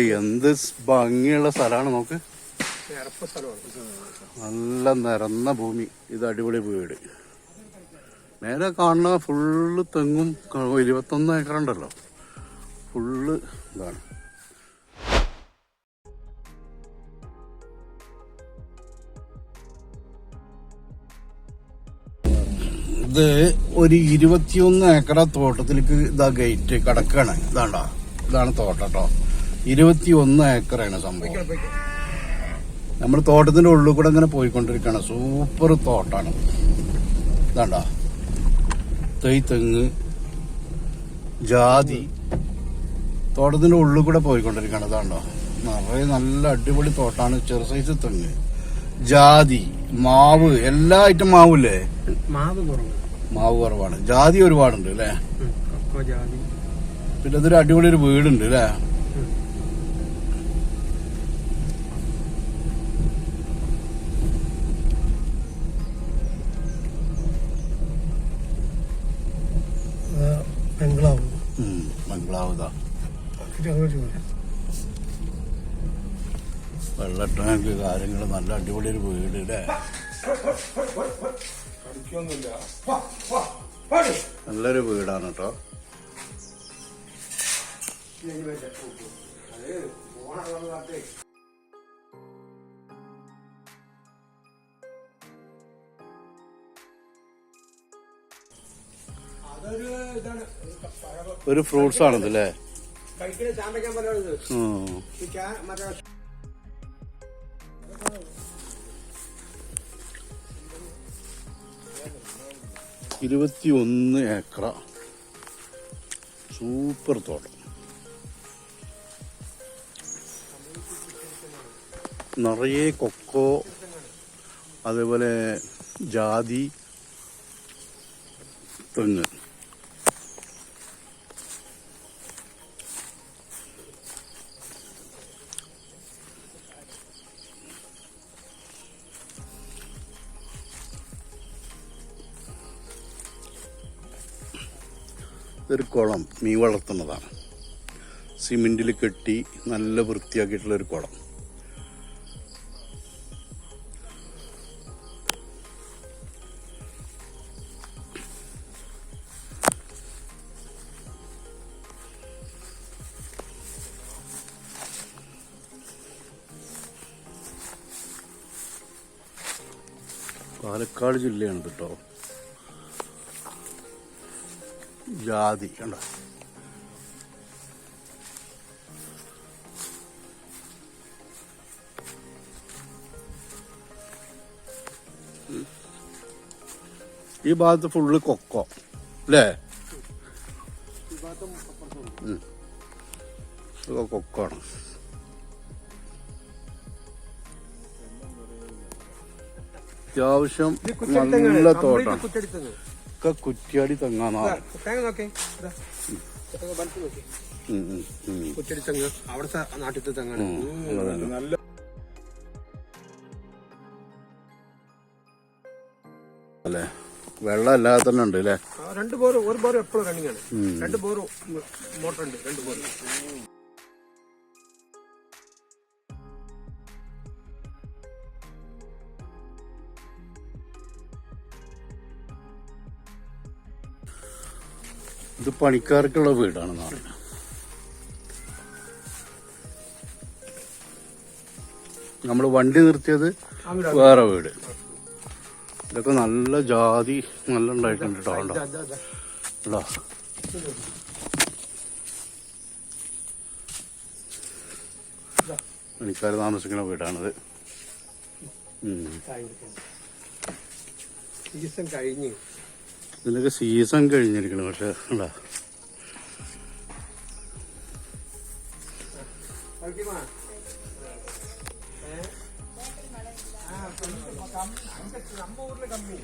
എന്ത് ഭംഗിയുള്ള സ്ഥലമാണ് നോക്ക്. നല്ല നിറന്ന ഭൂമി. ഇത് അടിപൊളി വീട്. നേരെ കാണുന്ന ഫുള്ള് തെങ്ങും ഇരുപത്തൊന്ന് ഏക്കർ ഉണ്ടല്ലോ. ഫുള്ള് ഇതാണ്. ഇത് ഒരു ഇരുപത്തിയൊന്ന് ഏക്കറ തോട്ടത്തിലേക്ക് ഇതാ ഗേറ്റ് കടക്കാണ്. ഇതാണ്ടാ? ഇതാണ് തോട്ടം കേട്ടോ ഇരുപത്തിയൊന്ന് ഏക്കറാണ് സംഭവം. നമ്മൾ തോട്ടത്തിന്റെ ഉള്ളിൽ കൂടെ ഇങ്ങനെ പോയിക്കൊണ്ടിരിക്കുകയാണ്. സൂപ്പർ തോട്ടാണ്. ഇതാണ്ട. തൈ തെങ്ങ് ജാതി. തോട്ടത്തിന്റെ ഉള്ളിൽ കൂടെ പോയിക്കൊണ്ടിരിക്കുകയാണ്. ഇതാണ്ടോ. നിറയെ നല്ല അടിപൊളി തോട്ടാണ്. ചെറു സൈസ് തെങ്ങ്. ജാതി മാവ് എല്ലാ ഐറ്റം മാവില്ലേ? മാവ് കുറവ്. മാവ് കുറവാണ്. ജാതി ഒരുപാടുണ്ട് അല്ലേ? പിന്നെ ഇതൊരു അടിപൊളി ഒരു വീടുണ്ട് അല്ലേ ബംഗ്ലാവ് ഉം, ബംഗ്ലാവ് ഇതാ വെള്ള ടാങ്ക് കാര്യങ്ങൾ നല്ല അടിപൊളി ഒരു വീട് അല്ലേ നല്ലൊരു വീടാണ് കേട്ടോ അതൊരു ഇതാണ്. ഒരു ഫ്രൂട്ട്സ് ആണല്ലേ അല്ലേ കഴിക്കുന്ന ചാമ്പയ്ക്കാൻ മറ്റേ ഇരുപത്തിയൊന്ന് ഏക്കറ സൂപ്പർ തോട്ടം. നിറയെ കൊക്കോ അതേപോലെ ജാതി തെങ്ങ്. ഇതൊരു കുളം മീൻ വളർത്തുന്നതാണ്. സിമെന്റിൽ കെട്ടി നല്ല വൃത്തിയാക്കിയിട്ടുള്ളൊരു കുളം. പാലക്കാട് ജില്ലയാണ് കേട്ടോ ജാതി കണ്ടോ? ഈ ഭാഗത്ത് ഫുള്ള് കൊക്കോ അല്ലേ? ഉം. ഇതൊക്കെ കൊക്കോ ആണ്. അത്യാവശ്യം നല്ല തോട്ടാണ്. കുറ്റടിത്തങ്ങ് ഒക്കെ കുറ്റിയാടി തേങ്ങ നോക്കേ അവിടുത്തെ നാട്ടിലത്തെ തെങ്ങാണ്. നല്ല അല്ലേ? വെള്ളം അല്ലാതെ തന്നെ ഉണ്ട് അല്ലേ രണ്ട് ബോർ ഒരു ബോർ എപ്പോഴും റണ്ണിങ് ആണ്. രണ്ട് ബോർ മോട്ടർ ഉണ്ട് രണ്ട് ബോർ ഇത് പണിക്കാർക്കുള്ള വീടാണ് പറയുന്നത് നമ്മൾ വണ്ടി നിർത്തിയത് വേറെ വീട്. ഇതൊക്കെ നല്ല ജാതി നല്ല ഉണ്ടായിട്ടുണ്ട് കേട്ടോ. പണിക്കാർ താമസിക്കുന്ന വീടാണിത്. ഉം. കഴിഞ്ഞ് ഇതിലൊക്കെ സീസൺ കഴിഞ്ഞിരിക്കണം പക്ഷെ കമ്മി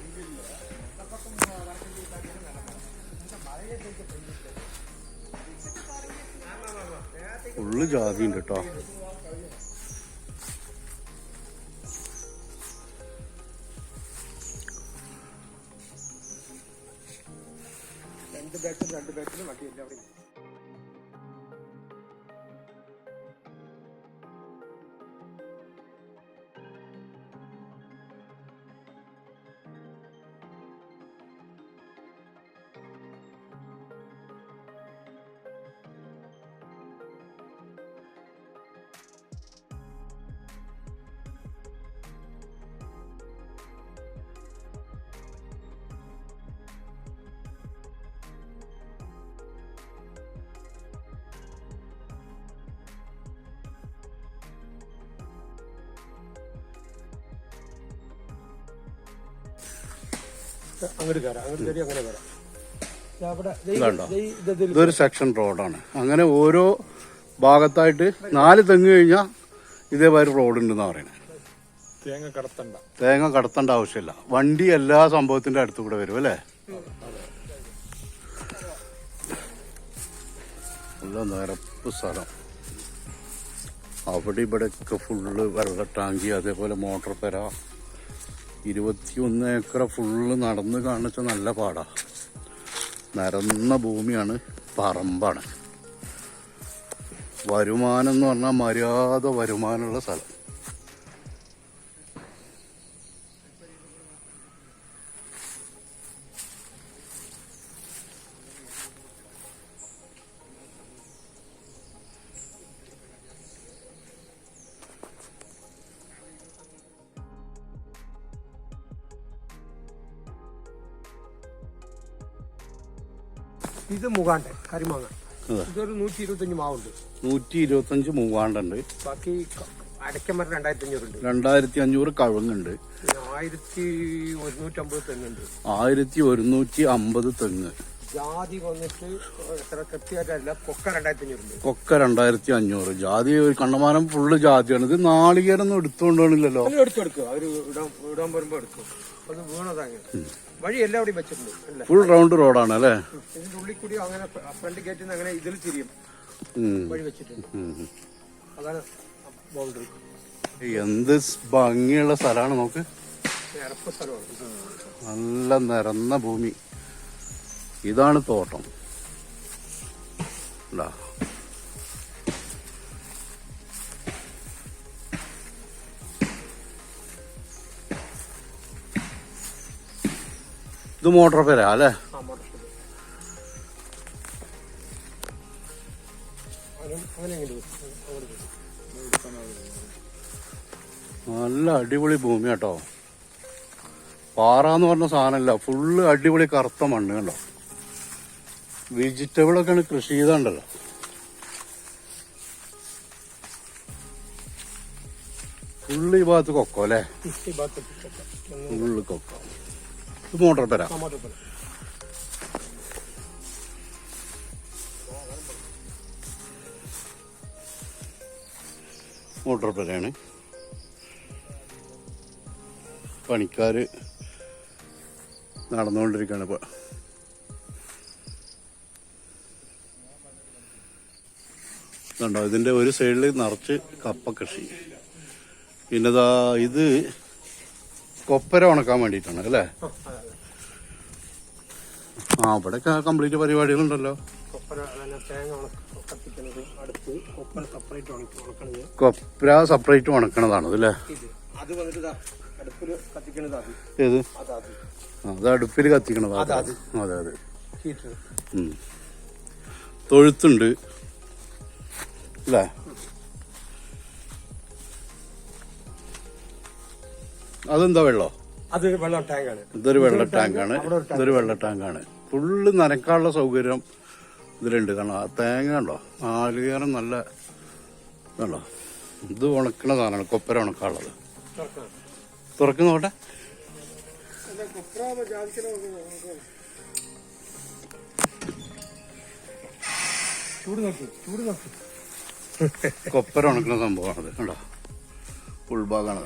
ഫുള്ള് ജാതി ഉണ്ട് കേട്ടോ. രണ്ട് ബാക്കിലും രണ്ട് ബാച്ചിലും ബാക്കി എല്ലാവരും അങ്ങോട്ട് കയറാം അങ്ങോട്ട് കയറി അങ്ങനെ ഇതൊരു സെക്ഷൻ റോഡാണ് അങ്ങനെ ഓരോ ഭാഗത്തായിട്ട് നാല് തെങ്ങ് കഴിഞ്ഞാൽ ഇതേമാതിരി റോഡുണ്ടെന്നാണ് പറയുന്നത്. തേങ്ങ കടത്തണ്ട. തേങ്ങ കടത്തേണ്ട ആവശ്യമില്ല. വണ്ടി എല്ലാ സംഭവത്തിന്റെ അടുത്ത് കൂടെ വരും അല്ലേ? നല്ല നിരപ്പ് സ്ഥലം. അവിടെ ഇവിടെയൊക്കെ ഫുള്ള് വെള്ള ടാങ്കി അതേപോലെ മോട്ടോർ പെര ഇരുപത്തിയൊന്ന് ഏക്കർ ഫുള്ള് നടന്ന് കാണിച്ച നല്ല പാടാ. നരന്ന ഭൂമിയാണ് പറമ്പാണ്. വരുമാനം എന്ന് പറഞ്ഞാൽ മര്യാദ വരുമാനമുള്ള സ്ഥലം. ഇത് മുഖാണ്ട് കരിമാങ്ങ. ഇതൊരു നൂറ്റി ഇരുപത്തഞ്ച് മാവുണ്ട്. നൂറ്റി ഇരുപത്തഞ്ച് മൂവാണ്ടുണ്ട് ബാക്കി അടയ്ക്കമരം രണ്ടായിരത്തി അഞ്ഞൂറുണ്ട് രണ്ടായിരത്തി അഞ്ഞൂറ് കഴുങ്ങുണ്ട് ആയിരത്തി ആയിരത്തി ഒരുന്നൂറ്റമ്പത് തെങ്ങുണ്ട്. ആയിരത്തി ഒരുന്നൂറ്റി അമ്പത് തെങ്ങ്. ജാതി വന്നിട്ട് എത്ര കൃത്യമായിട്ടല്ല കൊക്ക രണ്ടായിരത്തി അഞ്ഞൂറ് കൊക്ക രണ്ടായിരത്തി അഞ്ഞൂറ് ജാതി ഒരു കണ്ണമാനം ഫുള്ള് ജാതിയാണ്. ഇത് നാളികേരൊന്നും എടുത്തുകൊണ്ടാണില്ലല്ലോ. അത് എടുത്തെടുക്കും അവർ ഇടാൻ ഇടാൻ വരുമ്പോ എടുക്കും. അത് വീണതാണ് വഴി എല്ലാവിടെയും വെച്ചിട്ടുണ്ട് ഫുൾ റൗണ്ട് റോഡാണ് അല്ലേ? ഇതിന്റെ ഉള്ളിൽ കൂടി അങ്ങനെ ഫ്രണ്ട് ഗേറ്റിൽ നിന്ന് അങ്ങനെ ഇതിൽ തിരിയും. വഴി വെച്ചിട്ടുണ്ട്. അതാണ് ബൗണ്ടറി. എന്ത് ഭംഗിയുള്ള സ്ഥലമാണ് നോക്ക്. നല്ല നിരന്ന ഭൂമി. ഇതാണ് തോട്ടം. ഇത്. മോട്ടോർ പേരാ അല്ലേ? നല്ല അടിപൊളി ഭൂമി കേട്ടോ പാറ എന്ന് പറഞ്ഞ സാധനമല്ല ഫുള്ള് അടിപൊളി കറുത്ത മണ്ണ് കണ്ടോ? വെജിറ്റബിൾ ഒക്കെയാണ് കൃഷി ചെയ്താണ്ടല്ലോ ഉള്ളി ഭാഗത്ത് കൊക്കോ അല്ലേ? ഉള്ളി കൊക്കോ. ഇത് മോട്ടോർ പേരാ. മോട്ടോർ പെരയാണ്. പണിക്കാർ നടന്നുകൊണ്ടിരിക്കുകയാണ് ഇപ്പൊ. കണ്ടോ ഇതിന്റെ ഒരു സൈഡിൽ നിറച്ച് കപ്പ കൃഷി. പിന്നെ ദാ ഇത് കൊപ്പര ഉണക്കാൻ വേണ്ടിട്ടാണ് അല്ലേ? ആ, ഇവിടെയൊക്കെ കംപ്ലീറ്റ് പരിപാടികളുണ്ടല്ലോ. കൊപ്ര സെപ്പറേറ്റ് ഉണക്കണതാണ് അല്ലേ അത് അടുപ്പിൽ കത്തിക്കണതാണ് അത് അത് തൊഴുത്തുണ്ട്. അല്ലേ അതെന്താ വെള്ളോ? അത് വെള്ള ടാങ്കാണ് ഇതൊരു വെള്ള ടാങ്കാണ് ഇതൊരു വെള്ള ടാങ്കാണ് ഫുള്ള് നനക്കാനുള്ള സൗകര്യം ഇതിലുണ്ട്. കാരണം ആ തേങ്ങ ഉണ്ടോ ആലുകാരം നല്ല ഇതുണ്ടോ ഇത് ഉണക്കണ സാധനമാണ്. കൊപ്പര ഉണക്കാനുള്ളത്. തുറക്കുന്ന നോട്ടെ ചൂട് നോക്കി ചൂട് നോക്കി. കൊപ്പര ഉണക്കുന്ന സംഭവമാണത് കണ്ടോ? ഉൾഭാഗമാണ്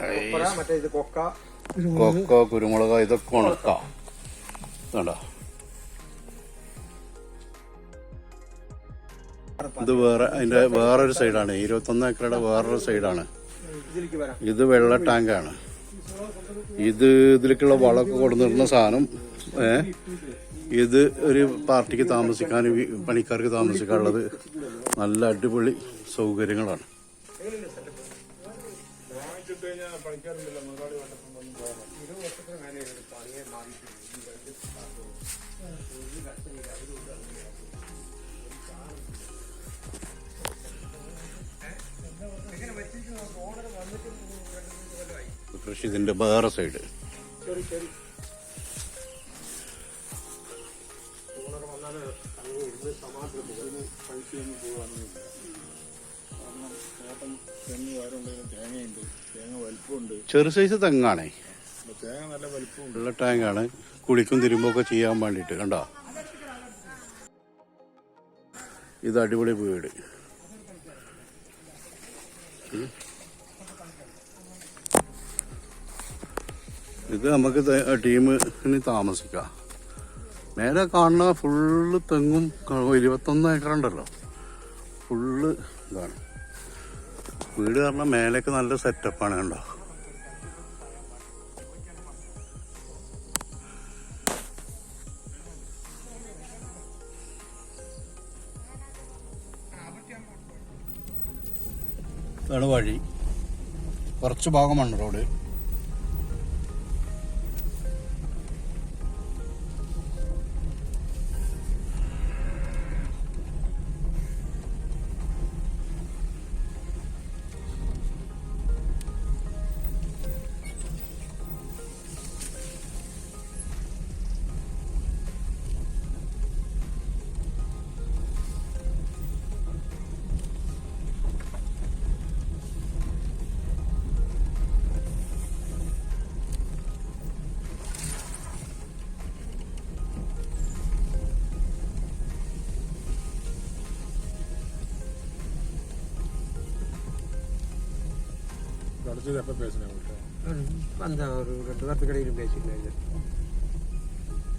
കൊക്ക. കുരുമുളക് ഇതൊക്കെ ഉണക്കാം. കണ്ടോ? ഇത് വേറെ അതിന്റെ വേറൊരു സൈഡാണ്. ഇരുപത്തൊന്ന് ഏക്കറുടെ വേറൊരു സൈഡാണ്. ഇത് വെള്ള ടാങ്കാണ്. ഇത് ഇതിലേക്കുള്ള വളമൊക്കെ കൊടുന്നിരുന്ന സാധനം ഏ? ഇത് ഒരു പാർട്ടിക്ക് താമസിക്കാനും പണിക്കാർക്ക് താമസിക്കാനുള്ളത്. നല്ല അടിപൊളി സൗകര്യങ്ങളാണ്. കൃഷി ഇതിന്റെ വേറെ സൈഡ്. ഓണർ വന്നാൽ അങ്ങ് ഇരുന്ന് സമാധാനം പൈസയൊന്നും പോകാനൊന്നുമില്ല. തെങ്ങ് വാരുണ്ടെങ്കിലും തേങ്ങയുണ്ട് തേങ്ങ വലിപ്പമുണ്ട്. ചെറു സൈസ് തെങ്ങാണേ. തേങ്ങ നല്ല വലിപ്പമുണ്ട്. ഉള്ള ടാങ്കാണ് കുളിക്കും തിരുമ്പൊക്കെ ചെയ്യാൻ വേണ്ടിട്ട് കണ്ടോ? ഇത് അടിപൊളി വീട്. ഇത് നമുക്ക് ടീമിന് താമസിക്കാം. നേരെ കാണുന്ന ഫുള്ള് തെങ്ങും ഇരുപത്തൊന്ന് ഏക്കറുണ്ടല്ലോ. ഫുള്ള് ഇതാണ്. വീട് പറഞ്ഞാൽ മേലേക്ക് നല്ല സെറ്റപ്പാണ് കണ്ടോ? വഴി. കുറച്ച് ഭാഗമാണ് റോഡ്. அடுத்தது எப்போ பேசினேன் உங்கள்கிட்ட வந்தேன் ஒரு ரெண்டு வாரத்துக்கு இடையிலும் பேசிக்கிறேன்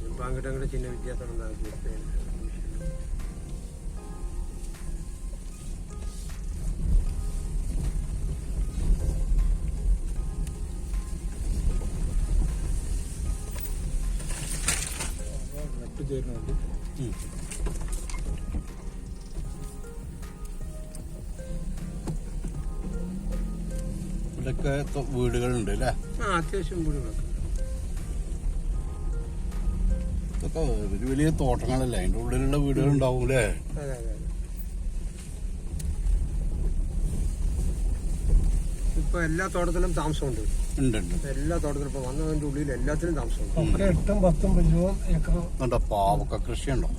இப்போ அங்கிட்ட அங்கிட்ட சின்ன வித்தியாசம் இருந்தால் பேசுகிறேன் നെറ്റ് ചേരുന്നുണ്ട് ഇവിടെയൊക്കെ വീടുകളുണ്ട് അല്ലേ? ആ അത്യാവശ്യം വീടുകളൊക്കെ. ഇതൊക്കെ ഒരു വലിയ തോട്ടങ്ങളല്ലേ? അതിന്റെ ഉള്ളിലുള്ള വീടുകൾ ഉണ്ടാവും അല്ലേ? അതെ അതെ ഇപ്പൊ എല്ലാ തോട്ടത്തിലും താമസമുണ്ട്. ഉണ്ട് ഉണ്ട്. എല്ലാ തോട്ടത്തിലും ഇപ്പൊ വന്നതിന്റെ ഉള്ളിൽ എല്ലാത്തിലും താമസമുണ്ട്. എട്ടും പത്തും പഞ്ചും ഏക്കറും കണ്ടോ കൃഷി ഉണ്ടോ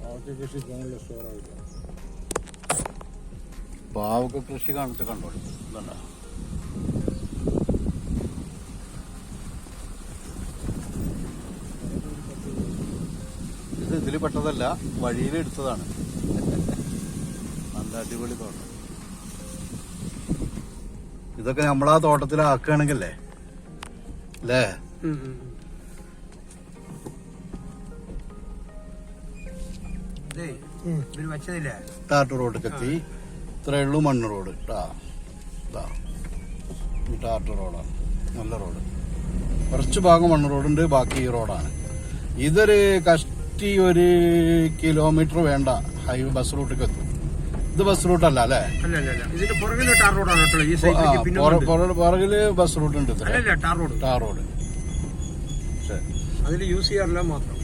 പാവക്ക കൃഷി ആവില്ല. പാവക്ക കൃഷി കാണിച്ച് കണ്ടോ? ഇതുണ്ടോ? ഇത് ഇതിൽ പെട്ടതല്ല വഴിയിൽ എടുത്തതാണ്. നല്ല അടിപൊളി തോട്ടം. ഇതൊക്കെ നമ്മളാ തോട്ടത്തിലാക്കുകയാണെങ്കിലേ അല്ലേ? ഒരു വെച്ചതില്ലേ? ടാട്ട് റോഡൊക്കെ എത്തി ഇത്രയേ ഉള്ളൂ മണ്ണ് റോഡ് കേട്ടാ ഇതാ. ഈ ടാട്ട് റോഡാണ് നല്ല റോഡ്. കുറച്ച് ഭാഗം മണ്ണ് റോഡുണ്ട് ബാക്കി ഈ റോഡാണ്. ഇതൊരു കഷ്ടി ഒരു കിലോമീറ്റർ വേണ്ട. ഹൈവേ ബസ് റൂട്ടിലേക്ക് എത്തും. ഇത് ബസ് റൂട്ടല്ല അല്ലേ? പുറകിലെ ബസ് റൂട്ട് ഉണ്ട് ടാർ റോഡ്. Tar road. അതിൽ യൂസ് ചെയ്യാറില്ല മാത്രം.